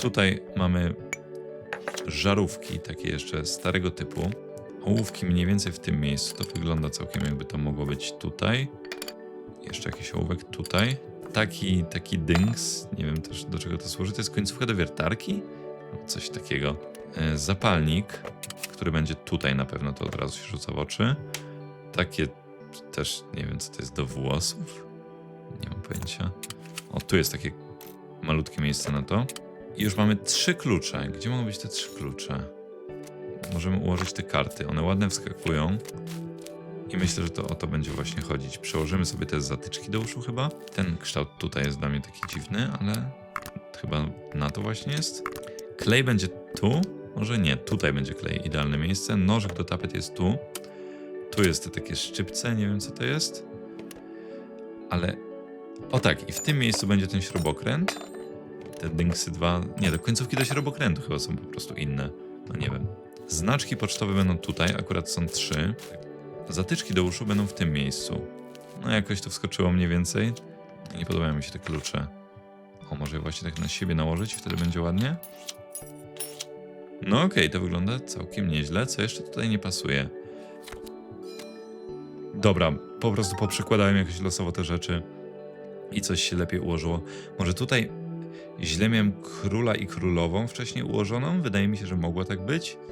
Tutaj mamy żarówki, takie jeszcze starego typu. Ołówki mniej więcej w tym miejscu. To wygląda całkiem jakby to mogło być tutaj. Jeszcze jakiś ołówek tutaj. Taki, taki dings, nie wiem też do czego to służy. To jest końcówka do wiertarki? Coś takiego. E, Zapalnik, który będzie tutaj na pewno, to od razu się rzuca w oczy. Takie też, nie wiem co to jest, do włosów? Nie mam pojęcia. O, tu jest takie malutkie miejsce na to. I już mamy trzy klucze. Gdzie mogą być te trzy klucze? Możemy ułożyć te karty. One ładnie wskakują. I myślę, że to o to będzie właśnie chodzić. Przełożymy sobie te zatyczki do uszu chyba. Ten kształt tutaj jest dla mnie taki dziwny, ale chyba na to właśnie jest. Klej będzie tu. Może nie, tutaj będzie klej. Idealne miejsce. Nożyk do tapet jest tu. Tu jest te takie szczypce, nie wiem co to jest. Ale o tak, i w tym miejscu będzie ten śrubokręt. Te dingsy dwa. Nie, to końcówki do śrubokrętu chyba są po prostu inne. No nie wiem. Znaczki pocztowe będą tutaj, akurat są trzy. Zatyczki do uszu będą w tym miejscu. No jakoś to wskoczyło mniej więcej. Nie podobają mi się te klucze. O, może właśnie tak na siebie nałożyć, wtedy będzie ładnie. No okej, to wygląda całkiem nieźle. Co jeszcze tutaj nie pasuje? Dobra, po prostu poprzekładałem jakoś losowo te rzeczy i coś się lepiej ułożyło. Może tutaj źle miałem króla i królową wcześniej ułożoną? Wydaje mi się, że mogło tak być.